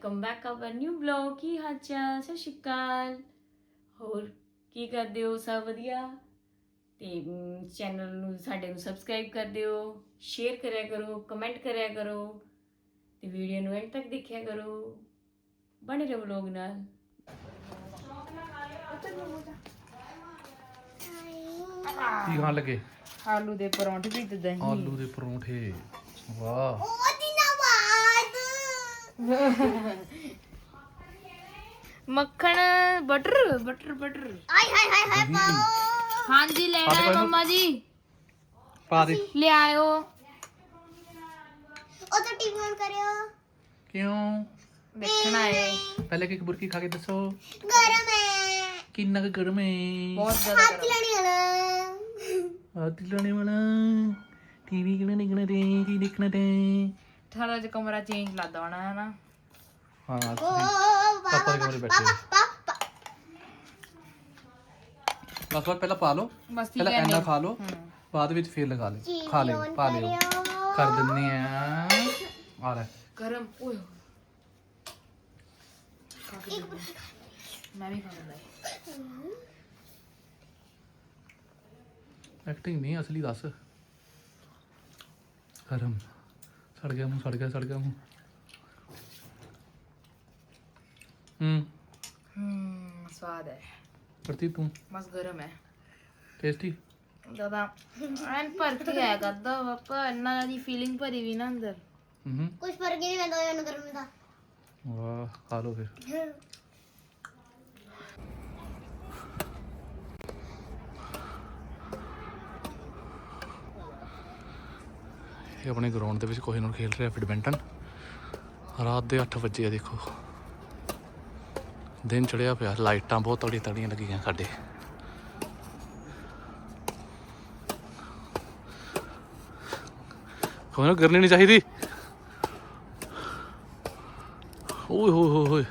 Come back our new blog ਕੀ ਹਾਲ ਚਾਲ ਸਤਿ ਸ਼੍ਰੀ ਅਕਾਲ। ਹੋਰ ਕੀ ਕਰਦੇ ਹੋ? ਸਭ ਵਧੀਆ? ਤੇ ਚੈਨਲ ਨੂੰ ਸਾਡੇ ਨੂੰ ਸਬਸਕ੍ਰਾਈਬ ਕਰ ਦਿਓ ਸ਼ੇਅਰ ਕਰਿਆ ਕਰੋ ਕਮੈਂਟ ਕਰਿਆ ਕਰੋ ਤੇ ਵੀਡੀਓ ਨੂੰ ਐਂਡ ਤੱਕ ਦੇਖਿਆ ਕਰੋ। ਬਣੇ ਰਹੋ ਵਲੌਗ ਨਾਲ। ਕੀ ਖਾਣ ਲੱਗੇ? ਆਲੂ ਦੇ ਪਰੌਂਠੇ ਵੀ ਤੇ ਦਹੀਂ ਆਲੂ ਦੇ ਪਰੌਂਠੇ। ਵਾਹ। ਮੱਖਣ ਬਟਰ ਬਟਰ ਬਟਰ ਹਾਂਜੀ ਲੈਣਾ ਹੈ ਮੰਮਾ ਜੀ ਪਾ ਦੇ ਲਿਆਇਓ ਉਹ ਤਾਂ ਟੀਵੀ ਔਨ ਕਰਿਓ ਕਿਉਂ ਦੇਖਣਾ ਹੈ ਪਹਿਲੇ ਕਿ ਬੁਰਕੀ ਖਾ ਕੇ ਦੱਸੋ ਗਰਮ ਹੈ ਕਿੰਨਾ ਕੁ ਗਰਮ ਹੈ ਬਹੁਤ ਜ਼ਿਆਦਾ ਹੱਥ ਲੈਣੇ ਵਾਲਾ ਆ ਦਿਲਣੇ ਵਾਲਾ ਟੀਵੀ ਕਿਹਨੇ ਨਿਕਣਾ ਤੇ ਕੀ ਦੇਖਣਾ ਤੇ ਥੋੜਾ ਜਿਹਾ ਕਮਰਾ ਚੇਂਜ ਲਾ ਹੋਣਾ ਹੈ ਨਾ। ਹਾਂ ਪਾਪਾ ਦੇ ਕਮਰੇ ਬੈਠੇ ਬਸ ਬਸ ਪਹਿਲਾਂ ਪਾ ਲਓ। ਬਸ ਠੀਕ ਪਹਿਲਾਂ ਹੈ ਐਨਾ ਨਹੀਂ। ਖਾ ਲਓ ਬਾਅਦ ਵਿੱਚ ਫੇਰ ਲਗਾ ਲੈ ਖਾ ਲਿਓ ਪਾ ਲਿਓ। ਕਰ ਦਿੰਨੇ ਆ। ਆ ਲੈ। ਗਰਮ ਓਏ ਹੋਏ। ਖਾ ਕੇ ਦੇਖੋ। ਮੈਂ ਵੀ ਖਾਉਂਦਾ ਐਕਟਿੰਗ ਨਹੀਂ ਅਸਲੀ ਦੱਸ। ਗਰਮ। ਸੜ ਗਿਆ ਮੂੰਹ ਸੜ ਗਿਆ ਸੜ ਗਿਆ ਮੂੰਹ। ਹੂੰ। ਹੂੰ ਸਵਾਦ ਹੈ ਕਰਤੀ ਤੂੰ? ਬਸ ਗਰਮ ਹੈ ਟੇਸਟੀ? ਦਾਦਾ ਐਨ ਭਰ ਕੇ ਆਇਆ ਕਰਦਾ ਪਾਪਾ ਇੰਨਾ ਦੀ ਫੀਲਿੰਗ ਭਰੀ ਵੀ ਨਾ ਅੰਦਰ। ਹੂੰ। ਕੁਝ ਫ਼ਰਕ ਹੀ ਨਹੀਂ ਪੈਂਦਾ ਉਹਨੂੰ ਗਰਮ ਦਾ। ਵਾਹ ਖਾ ਲਓ ਫਿਰ। ਇਹ ਆਪਣੇ ਗਰਾਊਂਡ ਦੇ ਵਿੱਚ ਕੋਈ ਨੂੰ ਖੇਡ ਰਿਹਾ ਬੈਡਮਿੰਟਨ ਰਾਤ ਦੇ 8 ਵਜੇ ਆ ਦੇਖੋ। ਦਿਨ ਚੜਿਆ ਪਿਆ, ਲਾਈਟਾਂ ਬਹੁਤ ਤੜੀ ਤੜੀਆਂ ਲੱਗੀਆਂ ਸਾਡੇ। ਕੋਈ ਨਾ ਕਰਨੀ ਨਹੀਂ ਚਾਹੀਦੀ। ਓਏ ਹੋਏ ਹੋਏ ਹੋਏ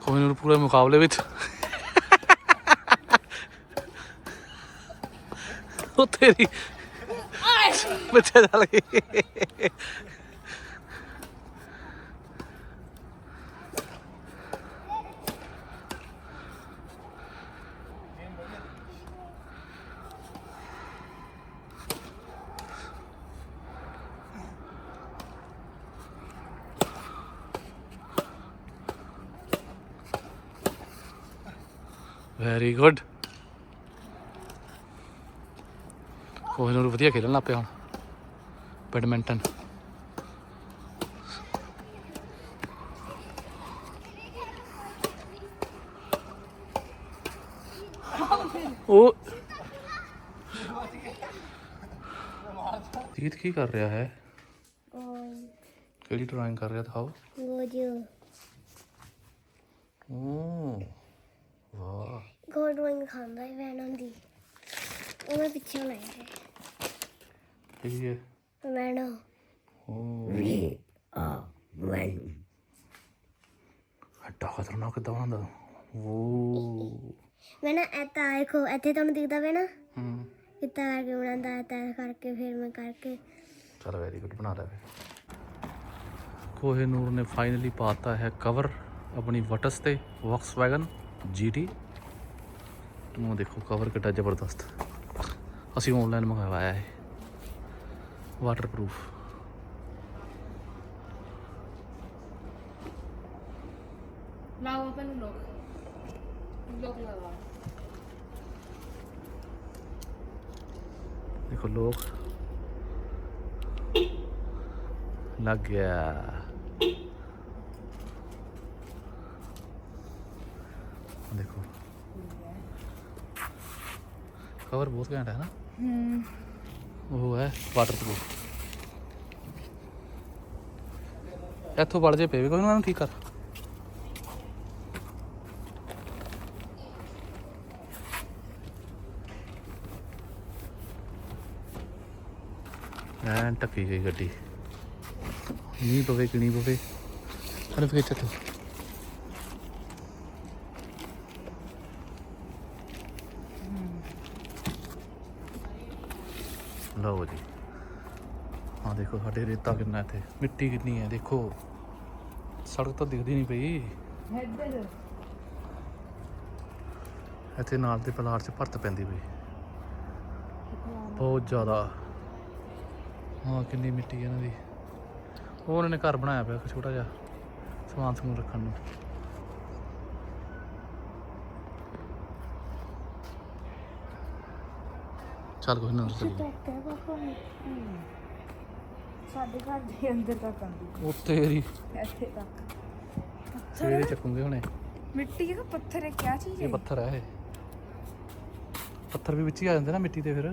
ਕੋਈ ਨਾ ਪੂਰੇ ਮੁਕਾਬਲੇ ਵਿੱਚ। ਉਹ ਤੇਰੀ ਬੱਚਾ ਚੱਲ ਗਈ ਵੈਰੀ ਗੁੱਡ ਕੋਈ ਨੂੰ ਵਧੀਆ ਖੇਲਣ ਲੱਗ ਪਿਆ ਹੁਣ। ਬੈਡਮਿੰਟਨ। ਉਹ ਜੀਤ ਕੀ ਕਰ ਰਿਹਾ ਹੈ? ਕਿਹੜੀ ਡਰਾਇੰਗ ਕਰ ਰਿਹਾ ਦਿਖਾਓ। ਗੋਜੋ ਓ ਵਾਹ। ਗੋਡ ਡਰਾਇੰਗ ਖਾਂਦਾ ਹੈ ਵੈਨ ਹੁੰਦੀ ਉਹ ਮੈਂ ਪਿੱਛੇ ਲਾਈ ਹੈ। ਕੀ ਹੈ ਵੈਨੋ ਓ ਅੱਡਾ ਖਤਰਨਾਕ ਕਿੱਦਾਂ ਬਣਦਾ ਓ ਮੈਂ ਨਾ ਐਤਾ ਦੇਖੋ ਇੱਥੇ ਤੁਹਾਨੂੰ ਦਿਖਦਾ ਵੇ ਨਾ ਹੂੰ ਕਿੱਦਾਂ ਕਰਕੇ ਬਣਾਉਂਦਾ ਹੈ ਤਾਂ ਕਰਕੇ ਫਿਰ ਮੈਂ ਕਰਕੇ ਚਲ ਵੈਰੀ ਗੁੱਡ ਬਣਾ ਲਿਆ ਕੋਹੇ ਨੂਰ ਨੇ ਫਾਈਨਲੀ ਪਾਤਾ ਹੈ ਕਵਰ ਆਪਣੀ ਵਟਸ ਤੇ ਵੌਕਸਵੈਗਨ ਜੀਟੀ ਨੂੰ ਦੇਖੋ ਕਵਰ ਕਿੱਡਾ ਜ਼ਬਰਦਸਤ ਅਸੀਂ ਆਨਲਾਈਨ ਮੰਗਵਾਇਆ ਹੈ ਵਾਟਰਪ੍ਰੂਫ ਲਾਓ ਆਪਾਂ ਨੂੰ ਲੋਕ ਲੋਕ ਲਗਾਓ ਦੇਖੋ ਲੋਕ ਲੱਗ ਗਿਆ ਦੇਖੋ ਕਵਰ ਬਹੁਤ ਘੈਂਟ ਹੈ ਨਾ ਹੂੰ ਉਹ ਹੈ ਵਾਟਰਪ੍ਰੂਫ ਇੱਥੋਂ ਵੜ ਜੇ ਪਏ ਕੋਈ ਨਾ ਠੀਕ ਕਰ? ਐਨ ਟੱਕੀ ਗਈ ਗੱਡੀ। ਨਹੀਂ ਪਵੇ ਕਿ ਨਹੀਂ ਪਵੇ ਅਰੇ ਫੇਰ ਚੱਲ ਲਓ ਜੀ। ਹਾਂ ਦੇਖੋ, ਸਾਡੇ ਰੇਤਾ ਕਿੰਨਾ ਇੱਥੇ। ਮਿੱਟੀ ਕਿੰਨੀ ਹੈ, ਦੇਖੋ। ਸੜਕ ਤਾਂ ਦਿਖਦੀ ਨਹੀਂ ਪਈ। ਇੱਧਰ ਇੱਥੇ ਨਾਲ ਦੇ ਪਲਾੜ 'ਚ ਭਰਤ ਪੈਂਦੀ ਪਈ। ਬਹੁਤ ਜ਼ਿਆਦਾ। ਹਾਂ ਕਿੰਨੀ ਮਿੱਟੀ ਹੈ ਇਹਨਾਂ ਦੀ। ਉਹ ਉਹਨਾਂ ਨੇ ਘਰ ਬਣਾਇਆ ਪਿਆ ਛੋਟਾ ਜਿਹਾ। ਸਮਾਨ ਸਮੂਨ ਰੱਖਣ ਨੂੰ। ਚੱਲ ਕੋਈ ਨਾ ਅੰਦਰ ਚੱਲੀਏ। ਸਾਡੇ ਘਰ ਦੇ ਅੰਦਰ ਤੱਕ ਇੱਥੇ ਤੱਕ। ਸਵੇਰੇ ਚੱਕੂਗੇ ਹੁਣੇ। ਮਿੱਟੀ ਦਾ ਪੱਥਰ ਹੈ ਕੀ ਚੀਜ਼ ਇਹ ਪੱਥਰ ਹੈ ਇਹ। ਪੱਥਰ ਵੀ ਵਿੱਚ ਹੀ ਆ ਜਾਂਦੇ ਨਾ ਮਿੱਟੀ ਦੇ ਫਿਰ।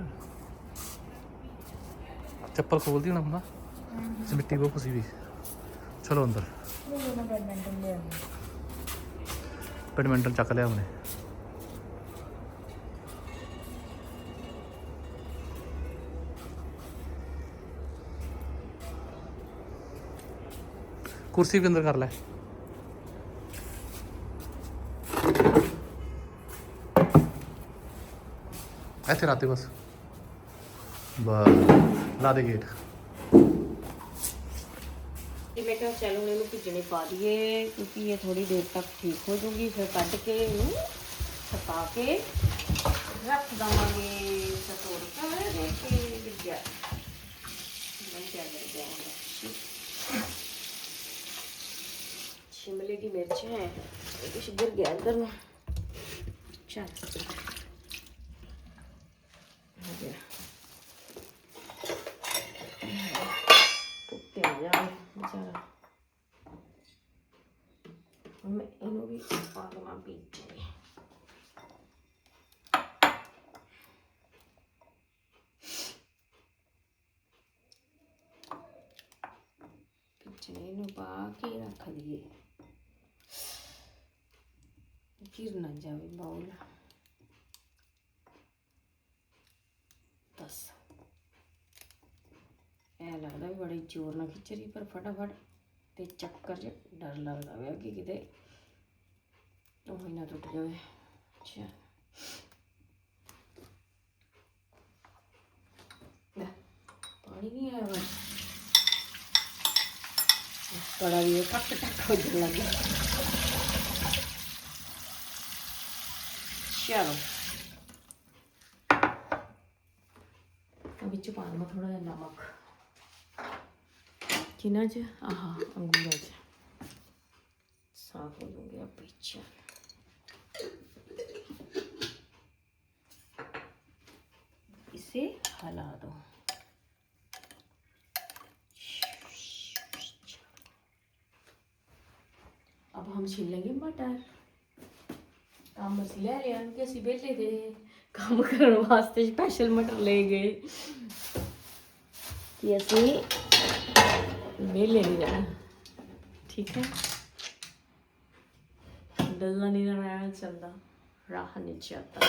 ਚੱਪਲ ਖੋਲਦੀ ਹੋਣਾ ਹੁੰਦਾ ਇਸ ਮਿੱਟੀ ਬਹੁਤ ਫਸੀ ਵੀ ਚਲੋ ਅੰਦਰ। ਬੈਡਮਿੰਟਨ ਚੱਕ ਲਿਆ ਉਹਨੇ। ਕੁਰਸੀ ਵੀ ਅੰਦਰ ਕਰ ਲੈ ਇੱਥੇ ਰਾਤੇ ਬਸ ਬਸ ਲਾ ਦੇ ਗੇਟ ਤੇ ਮੈਂ ਕਿਹਾ ਚਲੋ ਹੁਣ ਇਹਨੂੰ ਭਿੱਜਣੇ ਪਾ ਦਈਏ ਕਿਉਂਕਿ ਇਹ ਥੋੜੀ ਦੇਰ ਤੱਕ ਠੀਕ ਹੋ ਜੂਗੀ ਫਿਰ ਕੱਢ ਕੇ ਇਹਨੂੰ ਸੁਕਾ ਕੇ ਰੱਖ ਦਵਾਂਗੇ ਸਤੋੜ ਕੇ ਦੇ ਕੇ ਗਿਰ ਗਿਆ ਬਣ ਗਿਆ ਗਿਰ ਗਿਆ ਹੁਣ। ਸ਼ਿਮਲੇ ਦੀ ਮਿਰਚ ਹੈ। ਇਹ ਕੁਛ ਗਿਰ ਗਿਆ ਇੱਧਰ ਨੂੰ। ਚਲ ਹੋ ਗਿਆ। ਕੁੱਤੇ ਆ ਜਾ ਵਿਚਾਰਾ। ਹੁਣ ਮੈਂ ਇਹਨੂੰ ਵੀ ਪਾ ਦੇਵਾਂ ਵਿੱਚ ਇਹਨੂੰ ਪਾ ਕੇ ਰੱਖ ਦਈਏ ਗਿਰ ਨਾ ਜਾਵੇ ਬਾਉਲ। ਬਸ। ਐ ਲੱਗਦਾ ਵੀ ਬੜੀ ਜ਼ੋਰ ਨਾਲ ਖਿੱਚ ਰਹੀ ਪਰ ਫਟਾਫਟ ਤੇ ਚੱਕਰ 'ਚ ਡਰ ਲੱਗਦਾ ਵੇ ਕਿ ਕਿਤੇ। ਉਹ ਹੀ ਨਾ ਟੁੱਟ ਜਾਵੇ ਅੱਛਾ। ਲੈ, ਪਾਣੀ ਨਹੀਂ ਆਇਆ ਵਾ। ਕੜਾ ਵੀ ਟੱਕ ਟੱਕ ਹੋ ਜਾਣ ਲੱਗ ਚਲੋ ਆ ਵਿੱਚ ਪਾ ਲਵਾਂ ਥੋੜਾ ਜਿਹਾ ਨਮਕ ਕਿਨਾਂ ਚ ਆਹਾ ਅੰਗੂਰਾਂ ਚ ਸਾਫ ਹੋ ਜਾਊਗਾ ਪਿੱਛੇ इसे हला दो अब हम ਛਿੱਲਾਂਗੇ ਮਟਰ ਕੰਮ ਅਸੀਂ ਲੈ ਲਿਆ ਕਿ ਅਸੀਂ ਬੇਟੇ ਦੇ ਕੰਮ ਕਰਨ ਵਾਸਤੇ ਸਪੈਸ਼ਲ ਮਟਰ ਲੈ ਗਏ। ਕਿ ਅਸੀਂ ਵਿਹਲੇ ਨਹੀਂ ਰਹਿਣਾ। ਠੀਕ ਹੈ? ਡੱਲਾ ਨਹੀਂ ਰਹਿਣਾ ਚੰਦਾ ਰਾਹ ਨਹੀਂ ਚਾਹਤਾ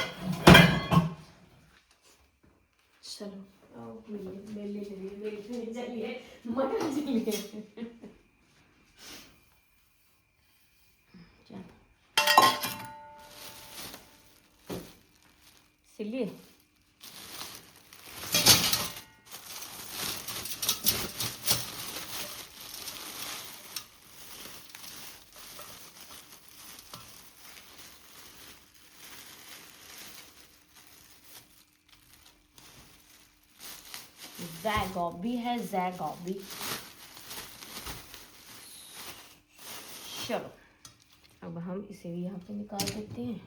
ਚਲੋ, ਆਓ ਮਿਲੇ ਬੇਲੇ ਲਈ ਬੈਠੇ ਚੱਲੀਏ, ਮਟਰ ਚੱਲੀਏ। जैगोबी है जैगोबी चलो अब हम इसे भी यहाँ पे निकाल देते हैं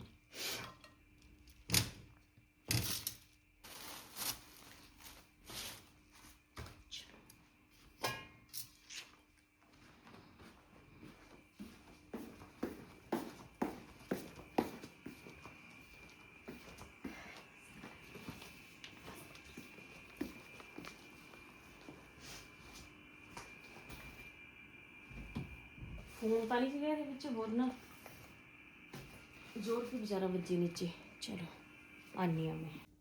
ਫੋਨ ਤਾਂ ਨਹੀਂ ਸੀਗਾ ਇਹਦੇ ਵਿੱਚ ਹੋਰ ਨਾ ਜੋਰ ਕੇ ਵਿਚਾਰਾ ਵੱਜੇ ਨੀਚੇ। ਚਲੋ, ਆਨੀ ਆ ਮੈਂ।